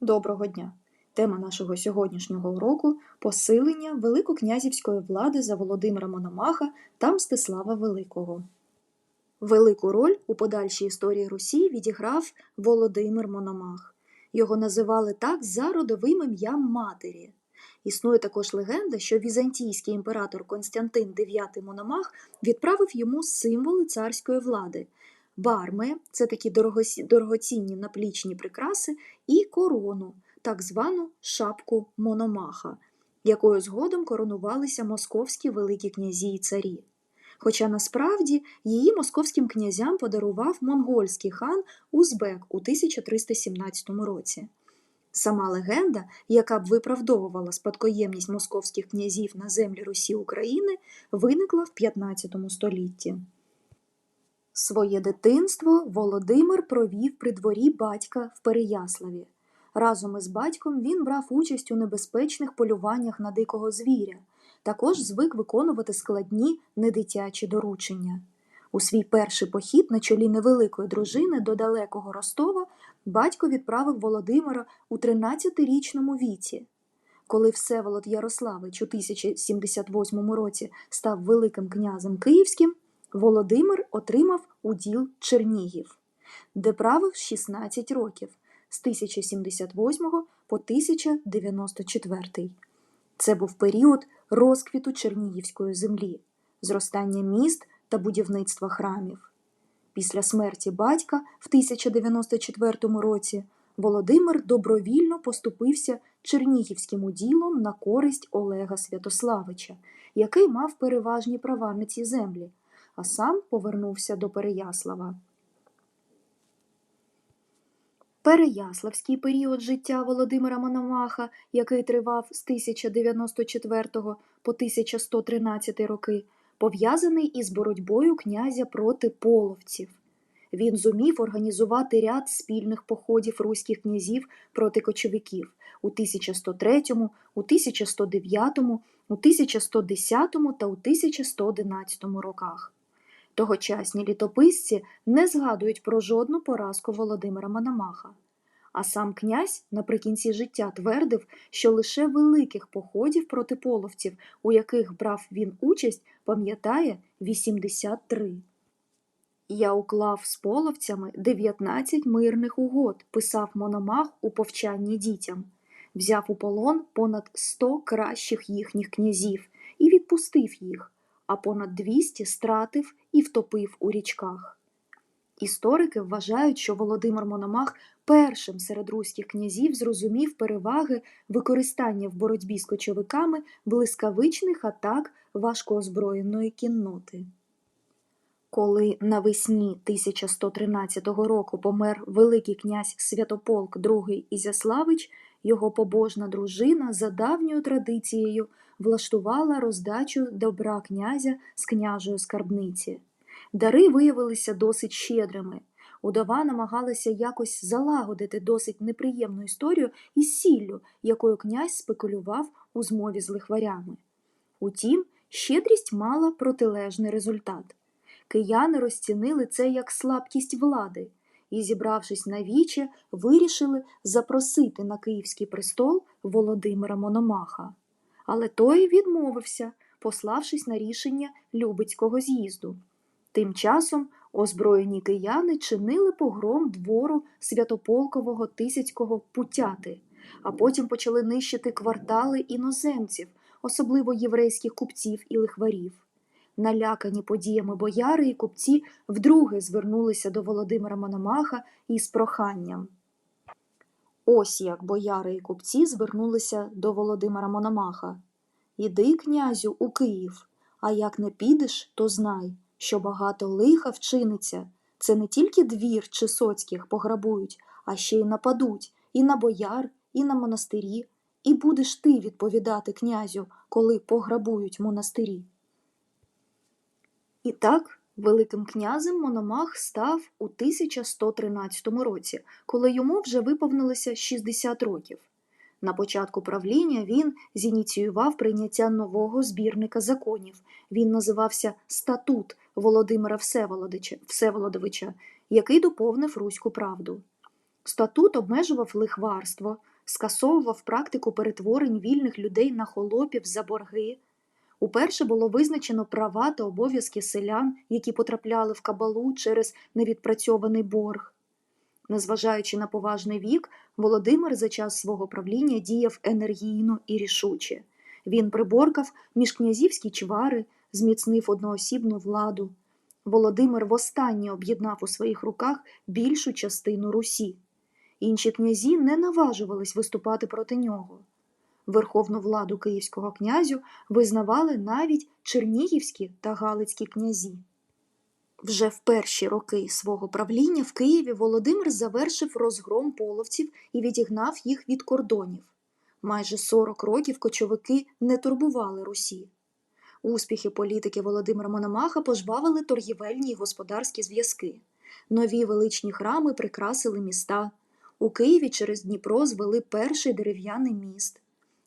Доброго дня! Тема нашого сьогоднішнього уроку посилення великокнязівської влади за Володимира Мономаха та Мстислава Великого. Велику роль у подальшій історії Русі відіграв Володимир Мономах. Його називали так за родовим ім'ям матері. Існує також легенда, що візантійський імператор Константин IX Мономах відправив йому символи царської влади. Барми це такі дорогоцінні наплічні прикраси, і корону, так звану шапку Мономаха, якою згодом коронувалися московські великі князі і царі. Хоча насправді її московським князям подарував монгольський хан Узбек у 1317 році. Сама легенда, яка б виправдовувала спадкоємність московських князів на землі Русі України, виникла в 15 столітті. Своє дитинство Володимир провів при дворі батька в Переяславі. Разом із батьком він брав участь у небезпечних полюваннях на дикого звіря, також звик виконувати складні недитячі доручення. У свій перший похід на чолі невеликої дружини до далекого Ростова батько відправив Володимира у 13-річному віці. Коли Всеволод Ярославич у 1078 році став Великим князем Київським, Володимир отримав уділ Чернігів, де правив 16 років з 1078 по 1094. Це був період розквіту Чернігівської землі, зростання міст та будівництва храмів. Після смерті батька в 1094 році Володимир добровільно поступився чернігівським уділом на користь Олега Святославича, який мав переважні права на ці землі, а сам повернувся до Переяслава. Переяславський період життя Володимира Мономаха, який тривав з 1094 по 1113 роки, пов'язаний із боротьбою князя проти половців. Він зумів організувати ряд спільних походів руських князів проти кочовиків у 1103, у 1109, у 1110 та у 1111 роках. Тогочасні літописці не згадують про жодну поразку Володимира Мономаха. А сам князь наприкінці життя твердив, що лише великих походів проти половців, у яких брав він участь, пам'ятає 83. Я уклав з половцями 19 мирних угод, писав Мономах у повчанні дітям, взяв у полон понад 100 кращих їхніх князів і відпустив їх, а понад 200 стратив і втопив у річках. Історики вважають, що Володимир Мономах першим серед руських князів зрозумів переваги використання в боротьбі з кочовиками блискавичних атак важкоозброєної кінноти. Коли навесні 1113 року помер Великий князь Святополк II Ізяславич, його побожна дружина за давньою традицією влаштувала роздачу добра князя з княжої скарбниці. Дари виявилися досить щедрими. Удова намагалася якось залагодити досить неприємну історію із сіллю, якою князь спекулював у змові з лихварями. Утім, щедрість мала протилежний результат. Кияни розцінили це як слабкість влади і, зібравшись на віче, вирішили запросити на київський престол Володимира Мономаха. Але той відмовився, пославшись на рішення Любицького з'їзду. Тим часом озброєні кияни чинили погром двору святополкового Тисяцького путяти, а потім почали нищити квартали іноземців, особливо єврейських купців і лихварів. Налякані подіями бояри і купці вдруге звернулися до Володимира Мономаха із проханням. Ось як бояри і купці звернулися до Володимира Мономаха. Іди, князю, у Київ, а як не підеш, то знай, що багато лиха вчиниться. Це не тільки двір чи соцьких пограбують, а ще й нападуть і на бояр, і на монастирі, і будеш ти відповідати князю, коли пограбують монастирі. І так, Великим князем Мономах став у 1113 році, коли йому вже виповнилося 60 років. На початку правління він зініціював прийняття нового збірника законів. Він називався Статут Володимира Всеволодовича, який доповнив Руську правду. Статут обмежував лихварство, скасовував практику перетворень вільних людей на холопів за борги. Уперше було визначено права та обов'язки селян, які потрапляли в кабалу через невідпрацьований борг. Незважаючи на поважний вік, Володимир за час свого правління діяв енергійно і рішуче. Він приборкав міжкнязівські чвари, зміцнив одноосібну владу. Володимир востаннє об'єднав у своїх руках більшу частину Русі. Інші князі не наважувались виступати проти нього. Верховну владу київського князю визнавали навіть чернігівські та галицькі князі. Вже в перші роки свого правління в Києві Володимир завершив розгром половців і відігнав їх від кордонів. Майже 40 років кочовики не турбували Русі. Успіхи політики Володимира Мономаха пожвавили торгівельні й господарські зв'язки. Нові величні храми прикрасили міста. У Києві через Дніпро звели перший дерев'яний міст.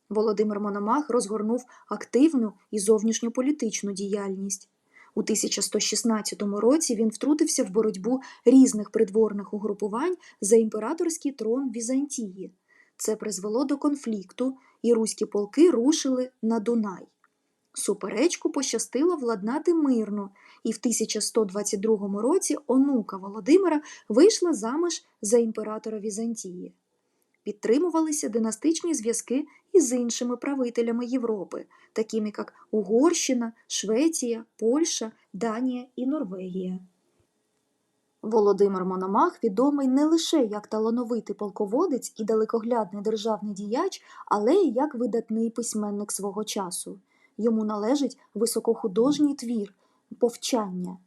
Володимир Мономах розгорнув активну і зовнішньополітичну діяльність. У 1116 році він втрутився в боротьбу різних придворних угрупувань за імператорський трон Візантії. Це призвело до конфлікту, і руські полки рушили на Дунай. Суперечку пощастило владнати мирно, і в 1122 році онука Володимира вийшла заміж за імператора Візантії. Підтримувалися династичні зв'язки із іншими правителями Європи, такими як Угорщина, Швеція, Польща, Данія і Норвегія. Володимир Мономах відомий не лише як талановитий полководець і далекоглядний державний діяч, але й як видатний письменник свого часу. Йому належить високохудожній твір повчання.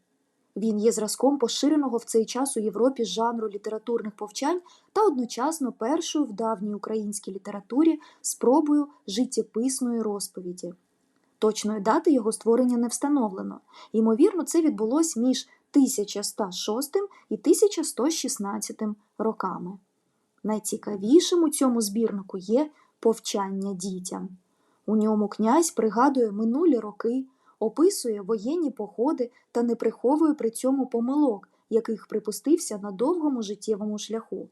Він є зразком поширеного в цей час у Європі жанру літературних повчань та одночасно першою в давній українській літературі спробою життєписної розповіді. Точної дати його створення не встановлено. Ймовірно, це відбулось між 1106 і 1116 роками. Найцікавішим у цьому збірнику є повчання дітям. У ньому князь пригадує минулі роки, описує воєнні походи та не приховує при цьому помилок, яких припустився на довгому життєвому шляху.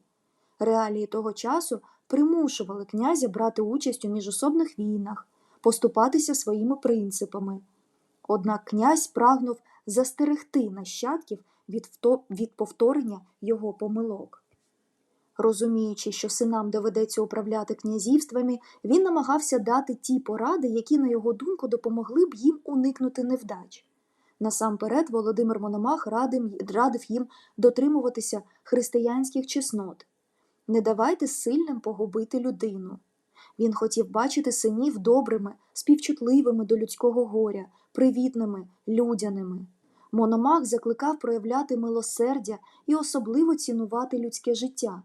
Реалії того часу примушували князя брати участь у міжособних війнах, поступатися своїми принципами. Однак князь прагнув застерегти нащадків від, повторення його помилок. Розуміючи, що синам доведеться управляти князівствами, він намагався дати ті поради, які, на його думку, допомогли б їм уникнути невдач. Насамперед, Володимир Мономах радив, їм дотримуватися християнських чеснот. Не давайте сильним погубити людину. Він хотів бачити синів добрими, співчутливими до людського горя, привітними, людяними. Мономах закликав проявляти милосердя і особливо цінувати людське життя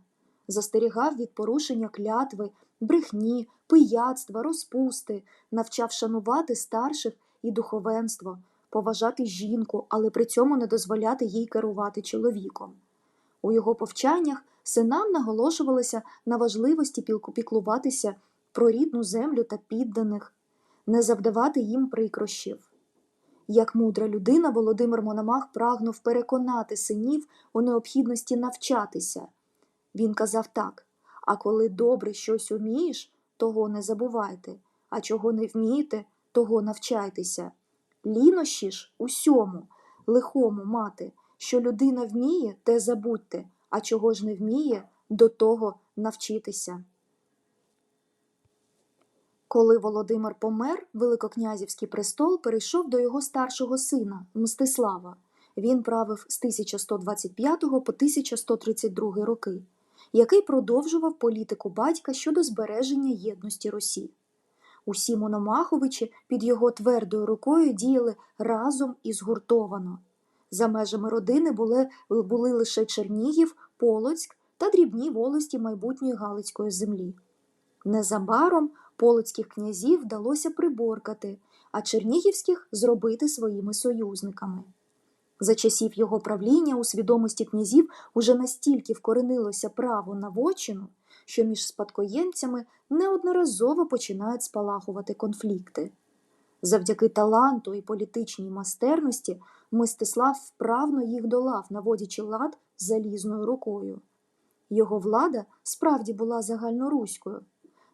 застерігав від порушення клятви, брехні, пияцтва, розпусти, навчав шанувати старших і духовенство, поважати жінку, але при цьому не дозволяти їй керувати чоловіком. У його повчаннях синам наголошувалося на важливості піклуватися про рідну землю та підданих, не завдавати їм прикрощів. Як мудра людина, Володимир Мономах прагнув переконати синів у необхідності навчатися. Він казав так а коли добре щось умієш, того не забувайте, а чого не вмієте, того навчайтеся. Лінощі ж усьому, лихому мати, що людина вміє, те забудьте, а чого ж не вміє, до того навчитися. Коли Володимир помер, Великокнязівський престол перейшов до його старшого сина Мстислава. Він правив з 1125 по 1132 роки який продовжував політику батька щодо збереження єдності Росії. Усі Мономаховичі під його твердою рукою діяли разом і згуртовано. За межами родини були, були лише Чернігів, Полоцьк та дрібні волості майбутньої Галицької землі. Незабаром полоцьких князів вдалося приборкати, а чернігівських зробити своїми союзниками. За часів його правління у свідомості князів уже настільки вкоренилося право на вочину, що між спадкоємцями неодноразово починають спалахувати конфлікти. Завдяки таланту і політичній майстерності Мистислав вправно їх долав, наводячи лад залізною рукою. Його влада справді була загальноруською.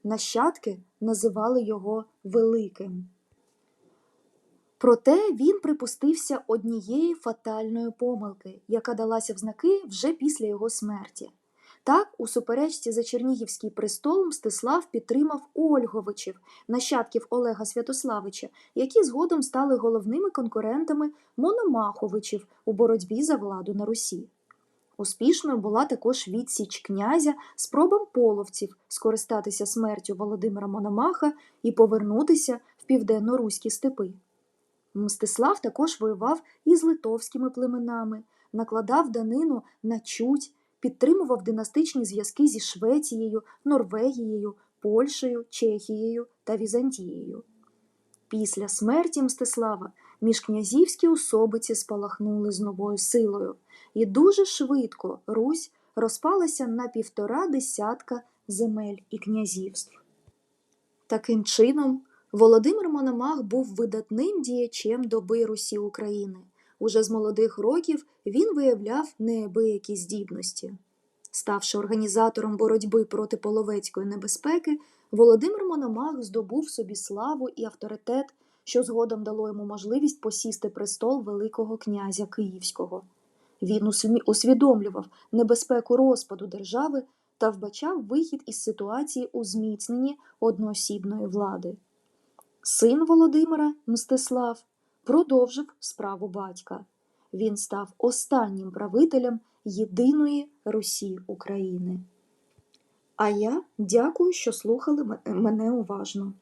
Нащадки називали його Великим. Проте він припустився однієї фатальної помилки, яка далася в знаки вже після його смерті. Так, у суперечці за Чернігівський престол Мстислав підтримав Ольговичів, нащадків Олега Святославича, які згодом стали головними конкурентами Мономаховичів у боротьбі за владу на Русі. Успішною була також відсіч князя спробам половців скористатися смертю Володимира Мономаха і повернутися в південно-руські степи. Мстислав також воював із литовськими племенами, накладав данину на чуть, підтримував династичні зв'язки зі Швецією, Норвегією, Польщею, Чехією та Візантією. Після смерті Мстислава міжкнязівські особиці спалахнули з новою силою, і дуже швидко Русь розпалася на півтора десятка земель і князівств. Таким чином, Володимир Мономах був видатним діячем доби Русі України. Уже з молодих років він виявляв неабиякі здібності. Ставши організатором боротьби проти половецької небезпеки, Володимир Мономах здобув собі славу і авторитет, що згодом дало йому можливість посісти престол Великого князя Київського. Він усвідомлював небезпеку розпаду держави та вбачав вихід із ситуації у зміцненні одноосібної влади. Син Володимира Мстислав продовжив справу батька. Він став останнім правителем єдиної Русі України. А я дякую, що слухали мене уважно.